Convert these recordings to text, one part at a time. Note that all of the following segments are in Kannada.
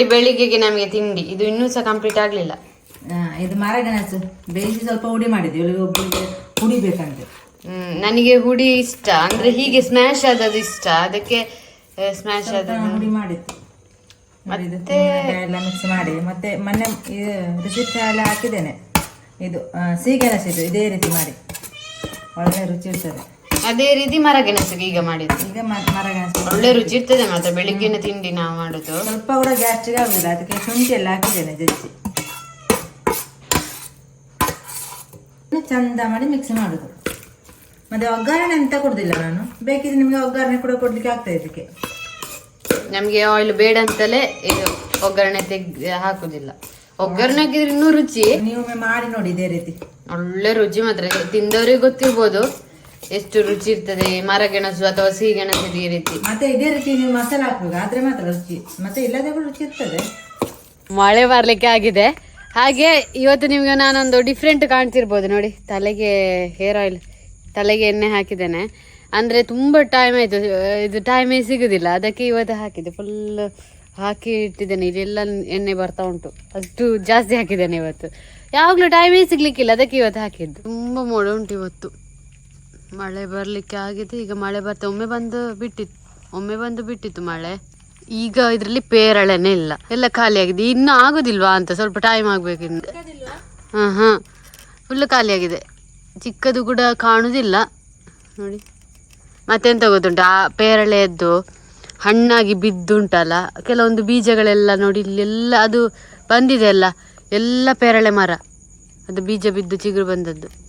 ನೋಡಿ ಬೆಳಿಗ್ಗೆಗೆ ನಮಗೆ ತಿಂಡಿ. ಇದು ಇನ್ನೂ ಸಹ ಕಂಪ್ಲೀಟ್ ಆಗಲಿಲ್ಲ. ಇದು ಮರಗೆಣಸು ಬೇಯಿಸಿ ಸ್ವಲ್ಪ ಹುಡಿ ಮಾಡಿದ್ವಿ. ಒಬ್ಬರಿಗೆ ಹುಡಿ ಬೇಕಂತೆ. ಹ್ಮ್ ನನಗೆ ಹುಡಿ ಇಷ್ಟ. ಅಂದ್ರೆ ಹೀಗೆ ಸ್ಮ್ಯಾಶ್ ಆದದ್ದು ಇಷ್ಟ. ಅದಕ್ಕೆ ಸ್ಮ್ಯಾಶ್ ಆದ ಹುಡಿ ಮಾಡಿತ್ತು. ಮತ್ತೆ ಎಲ್ಲ ಮಿಕ್ಸ್ ಮಾಡಿ. ಮತ್ತೆ ಮೊನ್ನೆ ರಿಸಿಪ್ಟ್ ಎಲ್ಲ ಹಾಕಿದ್ದೇನೆ. ಇದು ಸೀಗೆಣಸು ಇದು ಇದೇ ರೀತಿ ಮಾಡಿ. ಒಳ್ಳೆ ರುಚಿ ಇರ್ತದೆ. ಅದೇ ರೀತಿ ಮರಗೆಣಸಿಗೆ ಈಗ ಮಾಡಿದ್ದು. ಈಗ ಮ- ಮರಗೆಣಸು ಒಳ್ಳೆ ರುಚಿ ಇರ್ತದೆ ಮಾತ್ರ ಬೆಳಿಗ್ಗೆನ ತಿಂಡಿ ನಾವು ಮಾಡುದು. ಸ್ವಲ್ಪ ಕೂಡ ಗ್ಯಾಸ್ಟ್ರಿಕ್ ಆಗುದಿಲ್ಲ ಅದಕ್ಕೆ ಶುಂಠಿ ಎಲ್ಲ ಹಾಕಿದ್ದೇನೆ ಜಜ್ಜಿ. ಇನ್ನು ಚಂದ ಮಾಡಿ ಮಿಕ್ಸ್ ಮಾಡುದು. ಮತ್ತೆ ಒಗ್ಗರಣೆ ಅಂತ ಕೊಡುದಿಲ್ಲ ನಾನು ಬೇಕಿದ್ರೆ ನಿಮಗೆ ಒಗ್ಗರಣೆ ಕೂಡ ಕೊಡ್ಲಿಕ್ಕೆ ಆಗ್ತದೆ ಇದಕ್ಕೆ. ನಮ್ಗೆ ಆಯಿಲ್ ಬೇಡ ಅಂತಲೇ ಇದು ಒಗ್ಗರಣೆ ತೆಗ್ದು ಹಾಕುದಿಲ್ಲ. ಒಗ್ಗರಣೆ ಹಾಕಿದ್ರೆ ಇನ್ನೂ ರುಚಿ. ನೀವೊಮ್ಮೆ ಮಾಡಿ ನೋಡಿ ಇದೇ ರೀತಿ. ಒಳ್ಳೆ ರುಚಿ ಮಾತ್ರ ತಿಂದವ್ರಿಗೆ ಗೊತ್ತಿರ್ಬೋದು. ಎಷ್ಟು ರುಚಿ ಇರ್ತದೆ ಮರಗೆಣಸು ಅಥವಾ ಸಿಹಿಗೆಣಸು ಈ ರೀತಿ? ಮತ್ತೆ ಇದೇ ರೀತಿ ನೀವು ಮಸಾಲೆ ಹಾಕ್ಬೇಕು ಆದ್ರೆ ಮಾತ್ರ ರುಚಿ. ಮತ್ತೆ ಇಲ್ಲದೆ ಕೂಡ ರುಚಿ ಇರ್ತದೆ. ಮಳೆ ಬರ್ಲಿಕ್ಕೆ ಆಗಿದೆ. ಹಾಗೆ ಇವತ್ತು ನಿಮ್ಗೆ ನಾನೊಂದು ಡಿಫ್ರೆಂಟ್ ಕಾಣ್ತಿರ್ಬೋದು ನೋಡಿ ತಲೆಗೆ ಹೇರ್ ಆಯಿಲ್ ತಲೆಗೆ ಎಣ್ಣೆ ಹಾಕಿದ್ದೇನೆ. ಅಂದ್ರೆ ತುಂಬಾ ಟೈಮ್ ಆಯಿತು ಇದು ಟೈಮೇ ಸಿಗುದಿಲ್ಲ. ಅದಕ್ಕೆ ಇವತ್ತು ಹಾಕಿದೆ ಫುಲ್ ಹಾಕಿ ಇಟ್ಟಿದ್ದೇನೆ. ಇದೆಲ್ಲ ಎಣ್ಣೆ ಬರ್ತಾ ಉಂಟು. ಅಷ್ಟು ಜಾಸ್ತಿ ಹಾಕಿದ್ದೇನೆ ಇವತ್ತು. ಯಾವಾಗಲೂ ಟೈಮೇ ಸಿಗ್ಲಿಕ್ಕಿಲ್ಲ ಅದಕ್ಕೆ ಇವತ್ತು ಹಾಕಿದ್ದು. ತುಂಬಾ ಮೋಡ ಉಂಟು ಇವತ್ತು. ಮಳೆ ಬರಲಿಕ್ಕೆ ಆಗಿದೆ ಈಗ ಮಳೆ ಬರ್ತಾ, ಒಮ್ಮೆ ಬಂದು ಬಿಟ್ಟಿತ್ತು, ಒಮ್ಮೆ ಬಂದು ಬಿಟ್ಟಿತ್ತು ಮಳೆ. ಈಗ ಇದರಲ್ಲಿ ಪೇರಳೆನೇ ಇಲ್ಲ. ಎಲ್ಲ ಖಾಲಿ ಆಗಿದೆ ಇನ್ನು ಆಗುದಿಲ್ವಾ ಅಂತ ಸ್ವಲ್ಪ ಟೈಮ್ ಆಗಬೇಕು ಹಾ, ಹಾಂ. ಫುಲ್ ಖಾಲಿ ಆಗಿದೆ ಚಿಕ್ಕದು ಕೂಡ ಕಾಣುದಿಲ್ಲ. ನೋಡಿ. ಮತ್ತೆಂತ ಗೊತ್ತುಂಟು? ಆ ಪೇರಳೆಯದ್ದು ಹಣ್ಣಾಗಿ ಬಿದ್ದುಂಟಲ್ಲ? ಕೆಲವೊಂದು ಬೀಜಗಳೆಲ್ಲ ನೋಡಿ ಇಲ್ಲೆಲ್ಲ ಅದು ಬಂದಿದೆ ಅಲ್ಲ? ಎಲ್ಲ ಪೇರಳೆ ಮರ. ಅದು ಬೀಜ ಬಿದ್ದು ಚಿಗುರು ಬಂದದ್ದು.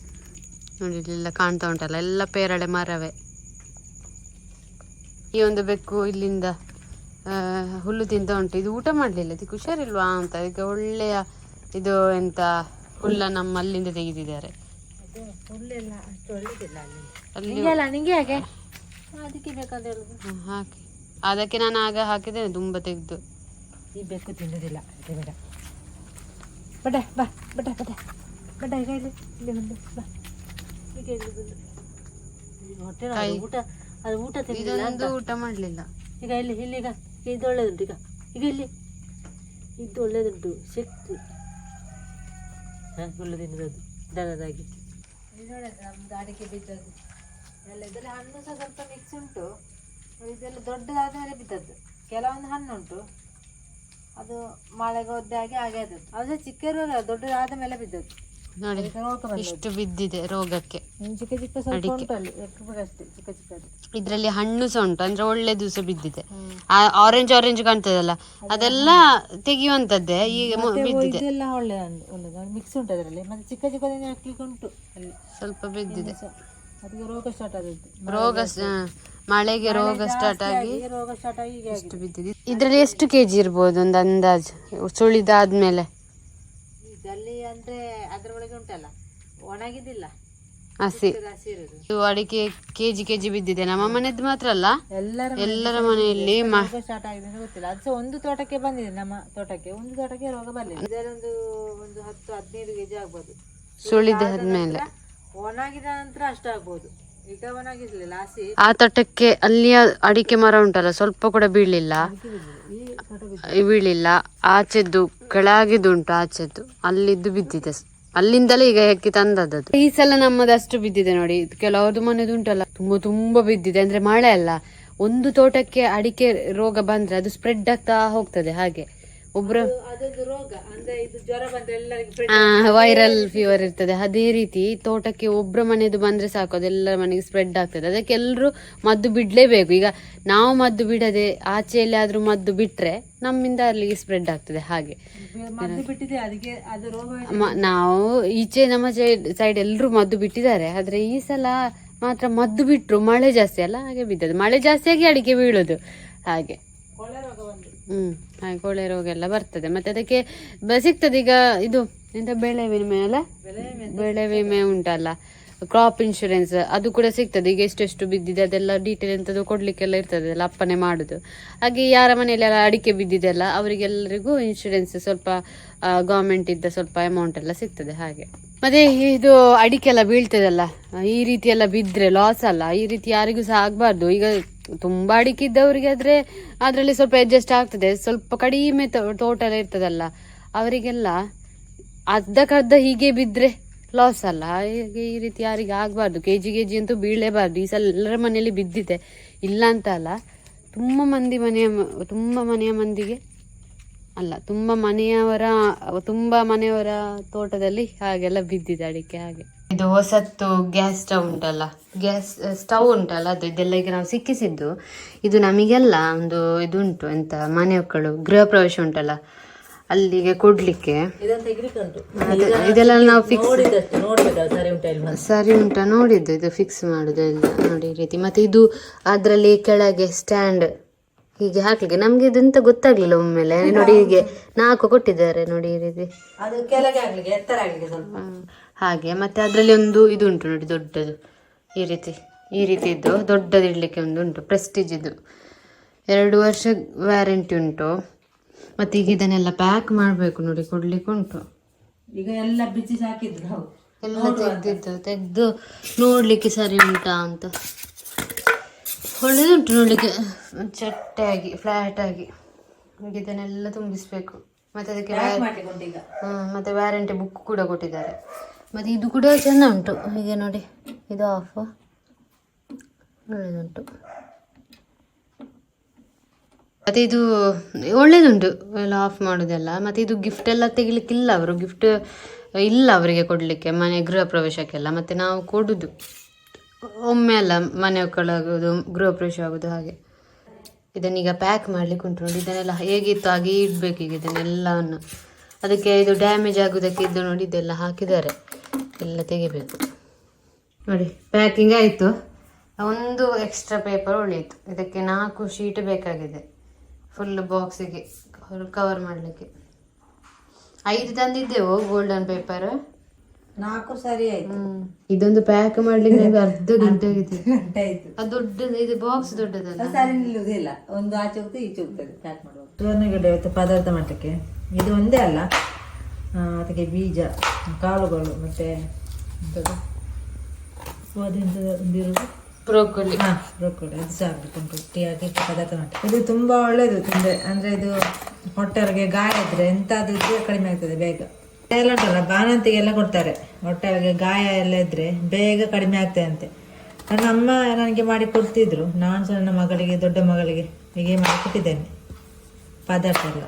ನೋಡಿ ಇಲ್ಲೆಲ್ಲ ಕಾಣ್ತಾ ಉಂಟಲ್ಲ ಎಲ್ಲ ಪೇರಳೆ ಮರವೇ. ಈ ಒಂದು ಬೆಕ್ಕು ಇಲ್ಲಿಂದ ಹುಲ್ಲು ತಿಂತ ಉಂಟು. ಇದು ಊಟ ಮಾಡಲಿಲ್ಲ ಇದಕ್ಕೆ ಹುಷಾರಿಲ್ವಾ ಅಂತ ಇದಕ್ಕೆ ಒಳ್ಳೆಯ ಇದು ಎಂತ ಹುಲ್ಲ ನಮ್ಮ ಅಲ್ಲಿಂದ ತೆಗೆದಿದ್ದಾರೆ. ಹಾಕಿ. ಅದಕ್ಕೆ ನಾನು ಆಗ ಹಾಕಿದ್ದೇನೆ ತುಂಬ ತೆಗೆದು. ಈ ಬೆಕ್ಕು ತಿನ್ನುದಿಲ್ಲ ಬೇಡ. ಬಡ ಬಾ ಬಡ ಬಡ ಬಡ ಇಲ್ಲಿ ಬಂದು ಬಾ. ಹೊಟ್ಟೆ ನೋವು, ಊಟ ಅದು ಊಟ ಇದೊಂದು ಊಟ ಮಾಡಲಿಲ್ಲ. ಈಗ ಇಲ್ಲಿ ಇಲ್ಲಿ ಈಗ ಇದು ಒಳ್ಳೇದುಂಟು ಈಗ. ಈಗ ಇಲ್ಲಿ ಇದು ಒಳ್ಳೇದುಂಟು ಶಕ್ತಿ. ತಿನ್ನೋದು ದನದಾಗಿ. ನಮ್ದು ಅಡಿಕೆ ಬಿದ್ದದ್ದು. ಎಲ್ಲ ಇದೆಲ್ಲ ಹಣ್ಣು ಸಹ ಸ್ವಲ್ಪ ಮಿಕ್ಸ್ ಉಂಟು. ಇದೆಲ್ಲ ದೊಡ್ಡದಾದ ಮೇಲೆ ಬಿದ್ದದ್ದು. ಕೆಲವೊಂದು ಹಣ್ಣು ಉಂಟು ಅದು ಮಳೆಗೆ ಒದ್ದಾಗಿ ಹಾಗೆ ಆದದ್ದು. ಅದು ಸಹ ಚಿಕ್ಕ ಇರುವಾಗ ದೊಡ್ಡದಾದ ಮೇಲೆ ಬಿದ್ದದ್ದು. ನೋಡಿ ಇಷ್ಟು ಬಿದ್ದಿದೆ ರೋಗಕ್ಕೆ. ಇದ್ರಲ್ಲಿ ಚಿಕ್ಕ ಚಿಕ್ಕ ಸ್ವಲ್ಪ. ಉಂಟು ಅಲ್ಲಿ ಅಷ್ಟೇ ಚಿಕ್ಕ ಚಿಕ್ಕದು. ಇದರಲ್ಲಿ ಹಣ್ಣು ಸಹ ಉಂಟು ಅಂದ್ರೆ ಒಳ್ಳೆದು ಸಹ ಬಿದ್ದಿದೆ. ಆರೆಂಜ್ ಆರೆಂಜ್ ಕಾಣ್ತದಲ್ಲ ಅದೆಲ್ಲ ತೆಗೆಯುವಂತದ್ದೇ ಈಗ ಬಿದ್ದಿದೆ. ಇದೆಲ್ಲ ಒಳ್ಳೆ ಒಳ್ಳೆದು ಮಿಕ್ಸ್ ಉಂಟು ಅದರಲ್ಲಿ. ಮತ್ತೆ ಚಿಕ್ಕ ಚಿಕ್ಕದನ್ನೇ ಹಾಕ್ಲಿಕ್ಕೆ ಉಂಟು ಅಲ್ಲಿ. ಸ್ವಲ್ಪ ಬಿದ್ದಿದೆ. ಅದಕ್ಕೆ ರೋಗ ಸ್ಟಾರ್ಟ್ ಆದದ್ದು. ರೋಗ ಮಳೆಗೆ ರೋಗ ಸ್ಟಾರ್ಟ್ ಆಗಿ ರೋಗ ಸ್ಟಾರ್ಟ್ ಆಗಿ ಎಷ್ಟು ಬಿದ್ದಿದೆ. ಇದರಲ್ಲಿ ಎಷ್ಟು ಕೆಜಿ ಇರ್ಬೋದು ಒಂದು ಅಂದಾಜು ಸುಳಿದಾದ್ಮೇಲೆ? ಅಂದ್ರೆ ಅದ್ರ ಒಳಗೆ ಉಂಟಲ್ಲ? ಒಣಗಿದಿಲ್ಲ ಹಸಿ. ಇದು ಇರೋದು. ಇದು ಅಡಿಕೆ ಕೆಜಿ ಕೆಜಿ ಬಿದ್ದಿದೆ. ನಮ್ಮ ಮನೆದ್ದು ಮಾತ್ರ ಅಲ್ಲ. ಎಲ್ಲರ ಎಲ್ಲರ ಮನೆಯಲ್ಲಿ ಮ- ರೋಗ ಸ್ಟಾರ್ಟ್ ಆಗಿದೆ ಅಂತ ಗೊತ್ತಿಲ್ಲ. ಅದು ಸಹ ಒಂದು ತೋಟಕ್ಕೆ ಬಂದಿದೆ ನಮ್ಮ ತೋಟಕ್ಕೆ. ಒಂದು ತೋಟಕ್ಕೆ ರೋಗ ಬಂದಿದೆ ಇದರೊಂದು ಒಂದು ಹತ್ತು ಹದಿನೈದು ಕೆಜಿ ಆಗ್ಬೋದು. ಸುಳಿದಾದ್ಮೇಲೆ ಒಣಗಿದ ನಂತರ ಅಷ್ಟಾಗ್ಬೋದು ಈಗ ಒಣಗಿರ್ಲಿಲ್ಲ ಹಸಿ. ಆ ತೋಟಕ್ಕೆ ಅಲ್ಲಿಯ ಅಡಿಕೆ ಮರ ಉಂಟಲ್ಲ ಸ್ವಲ್ಪ ಕೂಡ ಬೀಳಿಲ್ಲ ಈ ಬೀಳಿಲ್ಲ, ಆಚೆದ್ದು ಕೆಳಗಿದ್ದು ಉಂಟು, ಆಚೆದ್ದು. ಅಲ್ಲಿದ್ದು ಬಿದ್ದಿದೆ. ಅಲ್ಲಿಂದಲೇ ಈಗ ಹೆಕ್ಕಿ ತಂದದ್ದು. ಈ ಸಲ ನಮ್ಮದು ಅಷ್ಟು ಬಿದ್ದಿದೆ ನೋಡಿ. ಕೆಲವ್ರದ್ದು ಮನೆದು ಉಂಟಲ್ಲ. ತುಂಬಾ ತುಂಬಾ ಬಿದ್ದಿದೆ. ಅಂದ್ರೆ ಮಳೆ ಅಲ್ಲ. ಒಂದು ತೋಟಕ್ಕೆ ಅಡಿಕೆ ರೋಗ ಬಂದ್ರೆ ಅದು ಸ್ಪ್ರೆಡ್ ಆಗ್ತಾ ಹೋಗ್ತದೆ ಹಾಗೆ. ಒಬ್ರು ರೋಗ. ವೈರಲ್ ಫೀವರ್ ಇರ್ತದೆ. ಅದೇ ರೀತಿ ತೋಟಕ್ಕೆ ಒಬ್ರ ಮನೆದು ಬಂದ್ರೆ ಸಾಕು ಅದೆಲ್ಲರ ಮನೆಗೆ ಸ್ಪ್ರೆಡ್ ಆಗ್ತದೆ. ಅದಕ್ಕೆ ಎಲ್ಲರೂ ಮದ್ದು ಬಿಡ್ಲೇಬೇಕು. ಈಗ ನಾವು ಮದ್ದು ಬಿಡದೆ ಆಚೆಯಲ್ಲಿ ಆದ್ರೂ ಮದ್ದು ಬಿಟ್ರೆ ನಮ್ಮಿಂದ ಅಲ್ಲಿಗೆ ಸ್ಪ್ರೆಡ್ ಆಗ್ತದೆ ಹಾಗೆ. ನಾವು ಈಚೆ ನಮ್ಮ ಸೈಡ್ ಸೈಡ್ ಎಲ್ಲರೂ ಮದ್ದು ಬಿಟ್ಟಿದ್ದಾರೆ. ಆದ್ರೆ ಈ ಸಲ ಮಾತ್ರ ಮದ್ದು ಬಿಟ್ರು ಮಳೆ ಜಾಸ್ತಿ ಅಲ್ಲ ಹಾಗೆ ಬಿದ್ದದ್ದು. ಮಳೆ ಜಾಸ್ತಿಯಾಗಿ ಅಡಿಕೆ ಬೀಳೋದು. ಹಾಗೆ. ಹ್ಮ್. ಕೊಳೆ ರೋಗ ಎಲ್ಲ ಬರ್ತದೆ. ಮತ್ತೆ ಅದಕ್ಕೆ ಸಿಗ್ತದೆ ಈಗ ಇದು, ಎಂತ ಬೆಳೆ ವಿಮೆ ಅಲ್ಲ? ಬೆಳೆ ವಿಮೆ ಉಂಟಲ್ಲ. ಕ್ರಾಪ್ ಇನ್ಶೂರೆನ್ಸ್ ಅದು ಕೂಡ ಸಿಗ್ತದೆ. ಈಗ ಎಷ್ಟೆಷ್ಟು ಬಿದ್ದಿದೆ ಅದೆಲ್ಲ ಡೀಟೇಲ್ ಎಂಥದ್ದು ಕೊಡ್ಲಿಕ್ಕೆಲ್ಲ ಇರ್ತದೆ. ಅಲ್ಲ ಅಪ್ಪನೆ ಮಾಡುದು. ಹಾಗೆ ಯಾರ ಮನೆಯಲ್ಲಿ ಎಲ್ಲ ಅಡಿಕೆ ಬಿದ್ದಿದೆಲ್ಲ ಅವರಿಗೆಲ್ಲರಿಗೂ ಇನ್ಶೂರೆನ್ಸ್ ಸ್ವಲ್ಪ ಗೌರ್ಮೆಂಟ್ ಇದ್ದ ಸ್ವಲ್ಪ ಅಮೌಂಟ್ ಎಲ್ಲ ಸಿಗ್ತದೆ ಹಾಗೆ. ಮತ್ತೆ ಇದು ಅಡಿಕೆ ಎಲ್ಲ ಬೀಳ್ತದಲ್ಲ, ಈ ರೀತಿ ಎಲ್ಲ ಬಿದ್ರೆ ಲಾಸ್ ಅಲ್ಲ. ಈ ರೀತಿ ಯಾರಿಗೂ ಸಹ ಆಗ್ಬಾರ್ದು. ಈಗ ತುಂಬ ಅಡಿಕೆ ಇದ್ದವರಿಗೆ ಆದರೆ ಅದರಲ್ಲಿ ಸ್ವಲ್ಪ ಅಡ್ಜಸ್ಟ್ ಆಗ್ತದೆ. ಸ್ವಲ್ಪ ಕಡಿಮೆ ತೋಟ ಎಲ್ಲ ಇರ್ತದಲ್ಲ, ಅವರಿಗೆಲ್ಲ ಅರ್ಧಕ್ಕರ್ಧ ಹೀಗೆ ಬಿದ್ದರೆ ಲಾಸ್ ಅಲ್ಲ. ಹಾಗೆ ಈ ರೀತಿ ಯಾರಿಗೆ ಆಗಬಾರ್ದು. ಕೆ ಜಿ ಕೆ ಜಿ ಅಂತೂ ಬೀಳಲೇಬಾರ್ದು. ಈ ಸಲ ಎಲ್ಲರ ಮನೆಯಲ್ಲಿ ಬಿದ್ದಿದೆ. ಇಲ್ಲ ಅಂತ ಅಲ್ಲ. ತುಂಬ ಮಂದಿ ಮನೆಯ, ತುಂಬ ಮನೆಯ ಮಂದಿಗೆ ಅಲ್ಲ, ತುಂಬ ಮನೆಯವರ ತುಂಬ ಮನೆಯವರ ತೋಟದಲ್ಲಿ ಹಾಗೆಲ್ಲ ಬಿದ್ದಿದೆ ಅಡಿಕೆ ಹಾಗೆ. ಇದು ಹೊಸತ್ತು ಗ್ಯಾಸ್ ಸ್ಟವ್ ಉಂಟಲ್ಲ? ಗ್ಯಾಸ್ ಸ್ಟವ್ ಉಂಟಲ್ಲ ಅದು? ಇದೆಲ್ಲ ಈಗ ನಾವು ಸಿಕ್ಕಿಸಿದ್ದು. ಇದು ನಮಗೆಲ್ಲ ಒಂದು ಇದು ಉಂಟು ಎಂತ ಮನೆ ಮಕ್ಕಳು ಗೃಹ ಪ್ರವೇಶ ಉಂಟಲ್ಲ ಅಲ್ಲಿಗೆ ಕೊಡ್ಲಿಕ್ಕೆ. ಇದೆಲ್ಲ ನಾವು ಫಿಕ್ಸ್ ಸರಿ ಉಂಟಾ ಇಲ್ಲ ಸರಿ ಉಂಟಾ ನೋಡಿದ್ದು ಇದು ಫಿಕ್ಸ್ ಮಾಡುದು ಎಲ್ಲ ನೋಡಿ ರೀತಿ. ಮತ್ತೆ ಇದು ಅದರಲ್ಲಿ ಕೆಳಗೆ ಸ್ಟ್ಯಾಂಡ್ ಹೀಗೆ ಹಾಕ್ಲಿಕ್ಕೆ. ನಮ್ಗೆ ಇದಂತ ಗೊತ್ತಾಗ್ಲಿಲ್ಲ ಒಮ್ಮೆಲೆ. ನೋಡಿ ಹೀಗೆ ನಾಲ್ಕು ಕೊಟ್ಟಿದ್ದಾರೆ ನೋಡಿ ಈ ರೀತಿ. ಅದು ಕೆಳಗೆ ಆಗ್ಲಿಕ್ಕೆ ಎತ್ತರ ಆಗ್ಲಿಕ್ಕೆ ಸ್ವಲ್ಪ. ಹಾಗೆ ಮತ್ತೆ ಅದರಲ್ಲಿ ಒಂದು ಇದು ಉಂಟು ನೋಡಿ ದೊಡ್ಡದು. ಈ ರೀತಿ ಈ ರೀತಿ ಇದ್ದು ದೊಡ್ಡದು ಇಡ್ಲಿಕ್ಕೆ ಒಂದು ಉಂಟು ಪ್ರೆಸ್ಟೀಜ್ ಇದು ಎರಡು ವರ್ಷ ವ್ಯಾರಂಟಿ ಉಂಟು. ಮತ್ತೆ ಈಗ ಇದನ್ನೆಲ್ಲ ಪ್ಯಾಕ್ ಮಾಡಬೇಕು ನೋಡಿ ಕೊಡ್ಲಿಕ್ಕೆ ಉಂಟು. ಈಗ ಎಲ್ಲ ಬಿಚ್ಚಿ ಹಾಕಿದ್ರು ಎಲ್ಲ ತೆಗ್ದಿದ್ದು ತೆಗೆದು ನೋಡ್ಲಿಕ್ಕೆ ಸರಿ ಉಂಟಾ ಅಂತ. ಒಳ್ಳೆದುಂಟು ನೋಡಲಿಕ್ಕೆ. ಚಟ್ಟಾಗಿ ಫ್ಲಾಟ್ ಆಗಿ. ಈಗ ಇದನ್ನೆಲ್ಲ ತುಂಬಿಸ್ಬೇಕು. ಮತ್ತೆ ಅದಕ್ಕೆ ಮತ್ತು ವ್ಯಾರಂಟಿ ಬುಕ್ ಕೂಡ ಕೊಟ್ಟಿದ್ದಾರೆ. ಮತ್ತೆ ಇದು ಕೂಡ ಚೆಂದ ಉಂಟು. ಹೀಗೆ ನೋಡಿ ಇದು ಆಫ್ ಒಳ್ಳೆಯದುಂಟು ಮತ್ತೆ ಇದು ಒಳ್ಳೇದುಂಟು. ಎಲ್ಲ ಆಫ್ ಮಾಡೋದೆಲ್ಲ. ಮತ್ತೆ ಇದು ಗಿಫ್ಟ್ ಎಲ್ಲ ತೆಗಿಲಿಕ್ಕಿಲ್ಲ ಅವರು. ಗಿಫ್ಟ್ ಇಲ್ಲ ಅವರಿಗೆ ಕೊಡಲಿಕ್ಕೆ ಮನೆ ಗೃಹ ಪ್ರವೇಶಕ್ಕೆಲ್ಲ. ಮತ್ತೆ ನಾವು ಕೊಡುದು. ಒಮ್ಮೆ ಅಲ್ಲ, ಮನೆ ಒಕ್ಕಳಾಗೋದು, ಗೃಹ ಪ್ರವೇಶ ಆಗೋದು ಹಾಗೆ. ಇದನ್ನೀಗ ಪ್ಯಾಕ್ ಮಾಡ್ಲಿಕ್ಕೆ ಉಂಟು ನೋಡಿ, ಇದನ್ನೆಲ್ಲ ಹೇಗಿತ್ತು, ಹಾಗೆ ಇಡ್ಬೇಕು ಈಗ ಇದನ್ನೆಲ್ಲವನ್ನು ಅದಕ್ಕೆ ಇದು ಡ್ಯಾಮೇಜ್ ಆಗೋದಕ್ಕೆ ಇದು ನೋಡಿ, ಇದೆಲ್ಲ ಹಾಕಿದ್ದಾರೆ. ಎಲ್ಲ ತೆಗಿಬೇಕು. ನೋಡಿ ಪ್ಯಾಕಿಂಗ್ ಆಯಿತು. ಒಂದು ಎಕ್ಸ್ಟ್ರಾ ಪೇಪರ್ ಉಳಿಯಿತು. ಇದಕ್ಕೆ ನಾಲ್ಕು ಶೀಟ್ ಬೇಕಾಗಿದೆ. ಫುಲ್ ಬಾಕ್ಸಿಗೆ ಕವರ್ ಮಾಡಲಿಕ್ಕೆ. ಐದು ತಂದಿದ್ದೆವು ಗೋಲ್ಡನ್ ಪೇಪರ್ ನಾಲ್ಕು ಸರಿ ಆಯ್ತು. ಇದೊಂದು ಪ್ಯಾಕ್ ಮಾಡ್ಲಿಕ್ಕೆ ನಂಗೆ ಅರ್ಧ ಗಂಟೆ ಆಗಿದೆ. ಗಂಟೆ ಆಯ್ತು. ಅದು ದೊಡ್ಡದು ಇದು ಬಾಕ್ಸ್ ದೊಡ್ಡದಲ್ಲ? ಸರಿ ನಿಲ್ಲುವುದಿಲ್ಲ ಒಂದು ಆಚೆ ಹೋಗ್ತದೆ ಈಚೆ ಹೋಗ್ತದೆ ಪ್ಯಾಕ್ ಮಾಡುವಾಗ. ಸುವರ್ಣಗಡ್ಡೆ ಇವತ್ತು ಪದಾರ್ಥ ಮಟ್ಟಕ್ಕೆ. ಇದು ಒಂದೇ ಅಲ್ಲ. ಅದಕ್ಕೆ ಬೀಜ ಕಾಳುಗಳು ಮತ್ತೆ ಎಂಥದ್ದು? ಒಂದಿರುವುದು ಬ್ರೋಕೊಲಿ. ಹಾ ಬ್ರೋಕೊಲಿ. ಅದು ಸಹ ಹಾಕ್ಬೇಕು ಟೀ ಹಾಕಿ ಪದಾರ್ಥ ಮಾಡಿ ಇದು ತುಂಬಾ ಒಳ್ಳೇದು ತಿಂದ್ರೆ. ಅಂದ್ರೆ ಇದು ಹೊಟ್ಟೆಗೆ ಗಾಯ ಇದ್ರೆ ಎಂತಾದ್ರೂ ಇದ್ರೆ ಕಡಿಮೆ ಆಗ್ತದೆ ಬೇಗ. ಎಲ್ಲ ಉಂಟಲ್ಲ ಬಾಣಂತಿಗೆಲ್ಲ ಕೊಡ್ತಾರೆ. ಹೊಟ್ಟೆಗೆ ಗಾಯ ಎಲ್ಲ ಇದ್ರೆ ಬೇಗ ಕಡಿಮೆ ಆಗ್ತದೆ ಅಂತೆ. ನನ್ನ ಅಮ್ಮ ನನಗೆ ಮಾಡಿ ಕೊಡ್ತಿದ್ರು. ನಾನು ಸಹ ನನ್ನ ಮಗಳಿಗೆ ದೊಡ್ಡ ಮಗಳಿಗೆ ಹೀಗೆ ಮಾಡಿ ಕೊಟ್ಟಿದ್ದೇನೆ. ಪದಾರ್ಥ ಎಲ್ಲ.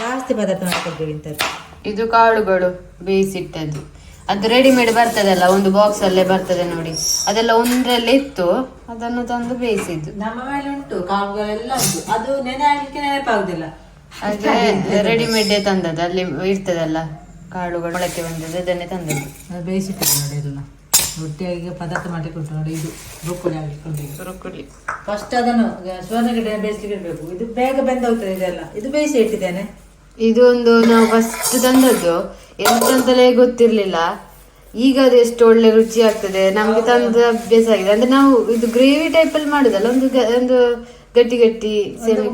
ಜಾಸ್ತಿ ಪದಾರ್ಥ ಮಾಡಿಕೊಡ್ಬೇಕು ಇಂಥದ್ದು ಇದು ಕಾಳುಗಳು ಬೇಯಿಸಿಟ್ಟದ್ದು. ಅದು ರೆಡಿಮೇಡ್ ಬರ್ತದಲ್ಲ ಒಂದು ಬಾಕ್ಸ್ ಅಲ್ಲೇ ಬರ್ತದೆ ನೋಡಿ. ಅದೆಲ್ಲ ಒಂದ್ರಲ್ಲಿ ಇತ್ತು ಅದನ್ನು ತಂದು ಬೇಯಿಸಿದ್ದು. ನಮ್ಮ ಮೇಲೆ ಉಂಟು ಕಾಳುಗಳೆಲ್ಲ ಉಂಟು. ಅದು ನೆನೆ ಆಗ್ಲಿಕ್ಕೆ ನೆನಪಾಗುದಿಲ್ಲ. ಅದೇ ರೆಡಿಮೇಡ್ ತಂದದ್ದು ಅಲ್ಲಿ ಇರ್ತದಲ್ಲ. ಕಾಳುಗಳು ಮೊಳಕೆ ಬಂದಿದೆ ಇದನ್ನೇ ತಂದದ್ದು. ಅದು ಬೇಯಿಸಿಟ್ಟಿದೆ ನೋಡಿ ಎಲ್ಲ ರೊಟ್ಟಿಯಾಗಿ ಪದಾರ್ಥ ಮಾಡಿ ಉಂಟು ನೋಡಿ ಇದು. ಬ್ರೋಕೊಲಿ ಈಗ ಬ್ರೋಕೊಲಿ. ಫಸ್ಟ್ ಅದನ್ನು ಸುವರ್ಣಗಡ್ಡೆ ಬೇಯಿಸ್ಲಿಕ್ಕೆ ಇಡಬೇಕು ಇದು ಬೇಗ ಬೆಂದ ಹೋಗ್ತದೆ ಇದೆಲ್ಲ. ಇದು ಬೇಯಿಸಿ ಇಟ್ಟಿದ್ದೇನೆ. ಇದು ಒಂದು ನಾವು ಫಸ್ಟ್ ತಂದದ್ದು. ಎಂತಂತಲೇ ಗೊತ್ತಿರಲಿಲ್ಲ. ಈಗ ಅದು ಎಷ್ಟು ಒಳ್ಳೆ ರುಚಿ ಆಗ್ತದೆ. ನಮ್ಗೆ ತಂದ ಅಭ್ಯಾಸ ಆಗಿದೆ. ಅಂದ್ರೆ ನಾವು ಇದು ಗ್ರೇವಿ ಟೈಪ್ ಅಲ್ಲಿ ಮಾಡುದಲ್ಲ ಒಂದು ಒಂದು ಗಟ್ಟಿ ಗಟ್ಟಿ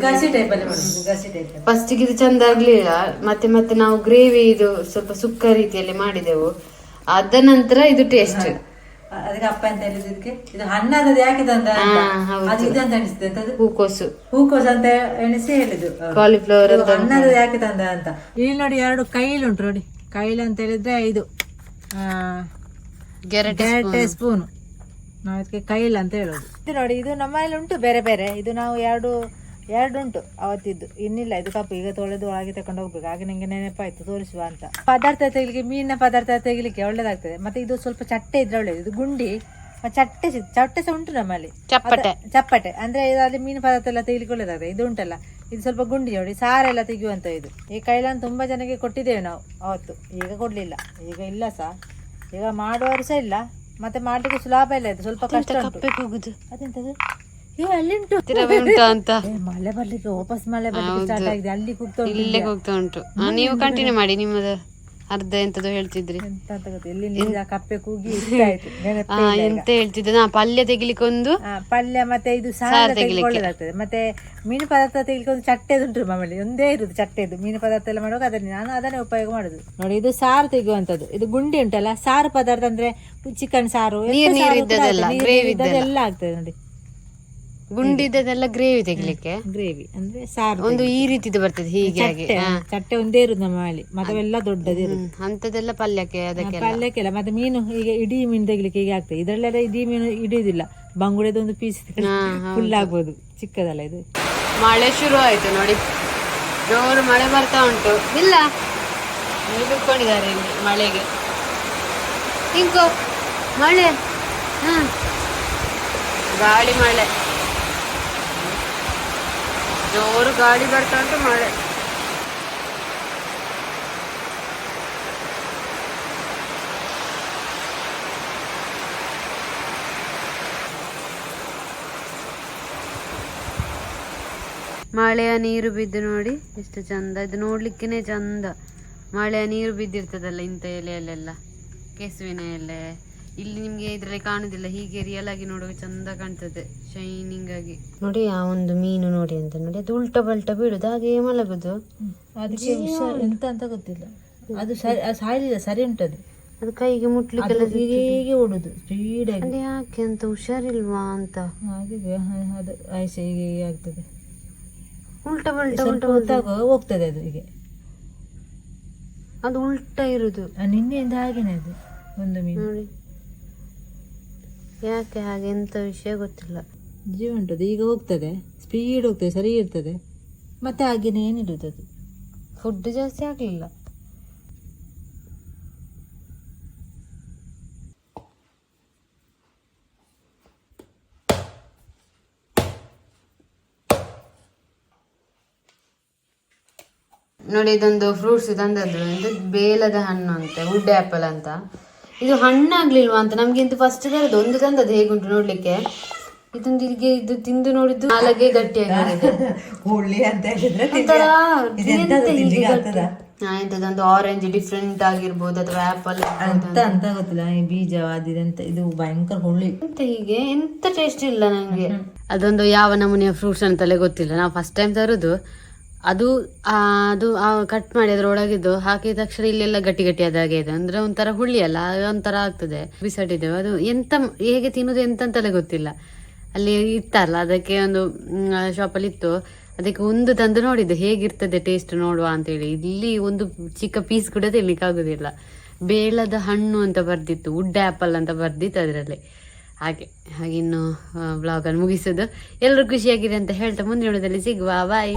ಗಸಿ ಫಸ್ಟ್ ಇದು ಚಂದ ಆಗ್ಲಿಲ್ಲ ಮತ್ತೆ ಮತ್ತೆ ನಾವು ಗ್ರೇವಿ ಇದು ಸ್ವಲ್ಪ ಸುಕ್ಕ ರೀತಿಯಲ್ಲಿ ಮಾಡಿದೆವು. ಅದ ನಂತರ ಇದು ಟೇಸ್ಟ್ ಅದಕ್ಕೆ ಅಪ್ಪ ಅಂತ ಹೇಳಿದ್ದು ಇದಕ್ಕೆ? ಇದು ಅನ್ನೋದು ಯಾಕೆ ತಂದ ಅಂತ. ಅದು ಇದಂತ ಅನಿಸ್ತದೆ ಅಂತದ್ದು ಹೂಕೋಸು. ಹೂಕೋಸ್ ಅಂತ ಎಣಿಸಿ ಹೇಳಿದ್ರು. ಕಾಲಿಫ್ಲವರ್ ಅನ್ನದ ಹಣ್ಣಾದದ್ದು ಯಾಕೆ ತಂದ ಅಂತ ಇಲ್ಲಿ ನೋಡಿ ಎರಡು ಕೈಲು ಉಂಟು ನೋಡಿ. ಕೈಲು ಅಂತ ಹೇಳಿದ್ರೆ ಇದು ಗೆರಟೆ ಸ್ಪೂನ್ ನಾವು ಇದಕ್ಕೆ ಕೈಲ್ ಅಂತ ಹೇಳೋದು. ಇದು ನೋಡಿ ಇದು ನಮ್ಮಲ್ಲಿ ಉಂಟು ಬೇರೆ ಬೇರೆ. ಇದು ನಾವು ಎರಡು ಎರಡು ಉಂಟು ಅವತ್ತಿದ್ದು. ಇನ್ನಿಲ್ಲ ಇದು ಕಪ್ಪು ಈಗ ತೊಳೆದು ಒಳಗೆ ತಕೊಂಡು ಹೋಗ್ಬೇಕು. ಹಾಗೆ ನಿಂಗೆ ನೆನಪಾಯ್ತು ತೋರಿಸುವ ಅಂತ. ಪದಾರ್ಥ ತೆಗಿಲಿಕ್ಕೆ ಮೀನಿನ ಪದಾರ್ಥ ತೆಗಿಲಿಕ್ಕೆ ಒಳ್ಳೇದಾಗ್ತದೆ. ಮತ್ತೆ ಇದು ಸ್ವಲ್ಪ ಚಟ್ಟೆ ಇದ್ರೆ ಒಳ್ಳೇದು. ಇದು ಗುಂಡಿ ಮತ್ತೆ ಚಟ್ಟೆ ಚಟ್ಟೆ ಸಹ ಉಂಟು ನಮ್ಮಲ್ಲಿ. ಚಪ್ಪಟೆ. ಚಪ್ಪಟೆ. ಅಂದ್ರೆ ಇದರಲ್ಲಿ ಮೀನು ಪದಾರ್ಥ ಎಲ್ಲ ತೆಗಿಲಿಕ್ಕೆ ಒಳ್ಳೇದಾಗ್ತದೆ. ಇದು ಉಂಟಲ್ಲ ಇದು ಸ್ವಲ್ಪ ಗುಂಡಿ ನೋಡಿ. ಸಾರೆಲ್ಲ ತೆಗೆಯುವಂತ ಇದು. ಈ ಕೈಲನ್ನು ತುಂಬಾ ಜನಕ್ಕೆ ಕೊಟ್ಟಿದ್ದೇವೆ ನಾವು ಅವತ್ತು. ಈಗ ಕೊಡ್ಲಿಲ್ಲ. ಈಗ ಇಲ್ಲ ಸಹ. ಈಗ ಮಾಡುವವರು ಸಹ ಇಲ್ಲ. ಮತ್ತೆ ಮಾಡ್ಲಿಕ್ಕೆ ಸುಲಭ ಇಲ್ಲ ಇದು ಸ್ವಲ್ಪ ಕಷ್ಟ ಕಪ್ಪೆ ಕೂಗುದು ಅದೆಂತದು? ಅಲ್ಲಿ ಉಂಟು ಹತ್ತಿರವೇ ಉಂಟಾ ಅಂತ. ಏ, ಮಳೆ ಬರ್ಲಿಕ್ಕೆ ವಾಪಸ್ ಮಳೆ ಬರ್ಲಿಕ್ಕೆ ಸ್ಟಾರ್ಟ್ ಆಗಿದೆ. ಅಲ್ಲಿ ಕೂಗ್ತಾ ಉಂಟು ಇಲ್ಲೇ ಹೋಗ್ತಾ ಉಂಟು. ಆ, ನೀವು ಕಂಟಿನ್ಯೂ ಮಾಡಿ ನಿಮ್ಮದು. ಅರ್ಧ ಎಂತದೋ ಹೇಳ್ತಿದ್ರಿ. ಎಂತ ಅಂತ ಗೊತ್ತಿಲ್ಲ ಇಲ್ಲಿ ನಿಂತ ಕಪ್ಪೆ ಕೂಗಿ ಇಷ್ಟ ಆಯ್ತು ನೆನಪೇ ಆ, ಇಲ್ಲ ಈಗ. ಎಂತ ಹೇಳ್ತಿದ್ದೆ ನಾ ಪಲ್ಯ ತೆಗಿಲಿಕ್ಕೆ ಒಂದು ಆ, ಪಲ್ಯ ಮತ್ತೆ ಇದು ಸಾರು ಒಳ್ಳೇದಾಗ್ತದೆ ಮತ್ತೆ ಮೀನು ಪದಾರ್ಥ ತೆಗಿಲಿಕ್ಕೆ ಒಂದು ಚಟ್ಟೆದು ಉಂಟು ಮಾಮೂಲಿ ಒಂದೇ ಇರುದು ಚಟ್ಟೆದು. ಮೀನು ಪದಾರ್ಥ ಎಲ್ಲ ಮಾಡುವಾಗ ಅದನ್ನೇ ನಾನು ಅದನ್ನೇ ಉಪಯೋಗ ಮಾಡುದು. ನೋಡಿ ಇದು ಸಾರು ತೆಗೆಯುವಂತದ್ದು ಇದು ಗುಂಡಿ ಉಂಟಲ್ಲ ಸಾರು ಪದಾರ್ಥ ಅಂದ್ರೆ ಚಿಕನ್ ಸಾರು ಎಂತ ನೀರ್ ನೀರ್ ಸಾರು ಕೂಡ ಇದ್ದದ್ದೆಲ್ಲ, ಆಗ್ತದೆ. ನೀರ್ gravy ಇದ್ದದ್ದೆಲ್ಲ ಆಗ್ತದೆ ನೋಡಿ. ಗುಂಡಿದ್ದೆಲ್ಲ ಗ್ರೇವಿ ತೆಗಿಲಿಕ್ಕೆ? ಗ್ರೇವಿ ಅಂದ್ರೆ ಸಾರು ಒಂದು ಈ ರೀತಿದು ಬರ್ತದೆ ಹೀಗೆ ಹಾಗೆ. ಚಟ್ಟೆ ಚಟ್ಟೆ ಒಂದೇ ಇರುದು ನಮ್ಮ ಮಳೆ ಮದವೆಲ್ಲ ದೊಡ್ಡದಿರುದು. ಹ್ಮ್. ಅಂಥದ್ದೆಲ್ಲ ಪಲ್ಯಕ್ಕೆ ಅದಕ್ಕೆ ಪಲ್ಯಕ್ಕೆಲ್ಲ. ಮತ್ತೆ ಮೀನು ಈಗ ಇಡೀ ಮೀನು ತೆಗಿಲಿಕ್ಕೆ ಹೀಗೆ ಆಗ್ತದೆ. ಇದರಲ್ಲೆಲ್ಲ ಇಡೀ ಮೀನು ಹಿಡಿಯುದಿಲ್ಲ ಬಂಗುಡೆದ ಒಂದು ಪೀಸ್ ಫುಲ್ ಆಗ್ಬೋದು. ಚಿಕ್ಕದಲ್ಲ ಇದು. ಮಳೆ ಶುರು ಆಯ್ತು ನೋಡಿ. ಜೋರು ಮಳೆ ಬರ್ತಾ ಉಂಟು. ಇಲ್ಲ ಮಳೆಗೆ. ಇಂಕೋ ಮಳೆ. ಹಾ. ಗಾಳಿ ಮಳೆ. ಜೋರು ಗಾಳಿ ಬರ್ತಾ ಉಂಟು, ಮಳೆ. ಮಳೆಯ ನೀರು ಬಿದ್ದು ನೋಡಿ, ಎಷ್ಟು ಚಂದ. ಇದು ನೋಡ್ಲಿಕ್ಕೇನೆ ಚಂದ. ಮಳೆಯ ನೀರು ಬಿದ್ದಿರ್ತದಲ್ಲ ಇಂಥ ಎಲೆಯಲ್ಲೆಲ್ಲ? ಕೆಸುವಿನ ಎಲೆ. ಇಲ್ಲಿ ನಿಮ್ಗೆ ಇದ್ರಲ್ಲಿ ಕಾಣುದಿಲ್ಲ ಹೀಗೆ ರಿಯಲ್ ಆಗಿ ನೋಡುವಾಗ ಚಂದ ಕಾಣ್ತದೆ ಶೈನಿಂಗ್ ಆಗಿ. ನೋಡಿ ಆ ಒಂದು ಮೀನು ನೋಡಿ ಅಂತ ನೋಡಿ ಅದು ಉಲ್ಟ ಬಲ್ಟ ಬೀಳುದು ಹಾಗೆ ಮಲಗುದು. ಅದಕ್ಕೆ ಹುಷಾರ್ ಎಂತ ಅಂತ ಗೊತ್ತಿಲ್ಲ. ಅದು ಸರಿ ಅದು ಸಾಯಲಿಲ್ಲ ಸರಿ ಉಂಟದು. ಅದು ಕೈಗೆ ಮುಟ್ಲಿಕ್ಕೆಲ್ಲ ಹೀಗೆ ಓಡುದು ಸ್ಪೀಡ್ ಆಗಿ. ಯಾಕೆ ಅಂತ ಹುಷಾರಿಲ್ವಾ ಅಂತ. ಹಾಗೆ ಅದು ಆಯ್ಸ ಹೀಗೆ ಹೀಗೆ ಆಗ್ತದೆ. ಉಲ್ಟ ಬಲ್ಟ ಉಲ್ಟ ಹೊತ್ತಾಗ ಹೋಗ್ತದೆ ಅದು ಹೀಗೆ. ಅದು ಉಲ್ಟ ಇರುದು. ನಿನ್ನೆಯಿಂದ ಹಾಗೇನೆ ಅದು ಒಂದು ಮೀನು. ನೋಡಿ. ಯಾಕೆ ಹಾಗೆ ಎಂತ ವಿಷಯ ಗೊತ್ತಿಲ್ಲ. ಜೀವ ಉಂಟದು ಈಗ ಹೋಗ್ತದೆ ಸ್ಪೀಡ್ ಹೋಗ್ತದೆ ಸರಿ ಇರ್ತದೆ ಮತ್ತೆ ಹಾಗೆನೆ ಏನಿಡುದು ಅದು ಫುಡ್ ಜಾಸ್ತಿ ಆಗ್ಲಿಲ್ಲ. ನೋಡಿ ಇದೊಂದು ಫ್ರೂಟ್ಸ್ ತಂದದ್ದು ಬೇಲದ ಹಣ್ಣು ಅಂತೆ ವುಡ್ ಆ್ಯಪಲ್ ಅಂತ. ಇದು ಹಣ್ಣಾಗ್ಲಿಲ್ವಾ ಅಂತ. ನಮ್ಗೆ ಇಂತ ಫಸ್ಟ್ ತರದ್ದು ಒಂದು ತಂದದ್ದು ಹೇಗುಂಟು ನೋಡ್ಲಿಕ್ಕೆ? ಇದೊಂದು ಇಲ್ಲಿಗೆ ಇದು ತಿಂದು ನೋಡಿದ್ದು ನಾಲಗೆ ಗಟ್ಟಿಯಾಗಿದೆ ಇಂಥದ್ದೊಂದು ಆರೆಂಜ್ ಡಿಫ್ರೆಂಟ್ ಆಗಿರ್ಬೋದು ಅಥವಾ ಆಪಲ್ ಅಂತ. ಅಂತ ಗೊತ್ತಿಲ್ಲ. ಬೀಜವಾದಿದೆ ಅಂತ ಅದಿದಂತ ಇದು ಭಯಂಕರ ಹುಳ್ಳಿ. ಅಂತ ಹೀಗೆ? ಎಂತ ಟೇಸ್ಟ್ ಇಲ್ಲ ನಂಗೆ. ಅದೊಂದು ಯಾವ ನಮೂನೆಯ ಫ್ರೂಟ್ಸ್ ಅಂತಲೇ ಗೊತ್ತಿಲ್ಲ. ನಾವು ಫಸ್ಟ್ ಟೈಮ್ ತರುದು ಅದು ಅದು ಕಟ್ ಮಾಡಿ ಅದರೊಳಗಿದ್ದು ಹಾಕಿದ ತಕ್ಷಣ ಇಲ್ಲೆಲ್ಲ ಗಟ್ಟಿ ಗಟ್ಟಿ ಆದಾಗೆ ಇದೆ. ಅಂದ್ರೆ ಒಂಥರ ಹುಳಿ ಅಲ್ಲ ಒಂಥರ ಆಗ್ತದೆ. ಬಿಸಾಡಿದ್ದೇವೆ. ಅದು ಎಂತ, ಹೇಗೆ ತಿನ್ನೋದು ಎಂತ ಅಂತಲೇ ಗೊತ್ತಿಲ್ಲ. ಅಲ್ಲಿ ಇತ್ತಲ್ಲ, ಅದಕ್ಕೆ ಒಂದು ಶಾಪಲ್ಲಿ ಇತ್ತು. ಅದಕ್ಕೆ ಒಂದು ತಂದು ನೋಡಿದ್ದು, ಹೇಗಿರ್ತದೆ ಟೇಸ್ಟ್ ನೋಡುವ ಅಂತೇಳಿ. ಇಲ್ಲಿ ಒಂದು ಚಿಕ್ಕ ಪೀಸ್ ಕೂಡ ತಿನ್ಲಿಕ್ಕೆ ಆಗುದಿಲ್ಲ. ಬೇಳದ ಹಣ್ಣು ಅಂತ ಬರ್ದಿತ್ತು ವುಡ್ ಆಪಲ್ ಅಂತ ಬರ್ದಿತ್ತು ಅದರಲ್ಲಿ. ಹಾಗೆ ಹಾಗೆ ಇನ್ನು ಬ್ಲಾಗನ್ನು ಮುಗಿಸೋದು. ಎಲ್ಲರೂ ಖುಷಿಯಾಗಿದೆ ಅಂತ ಹೇಳ್ತಾ ಮುಂದಿನ ಸಿಗುವ. ಬಾಯ್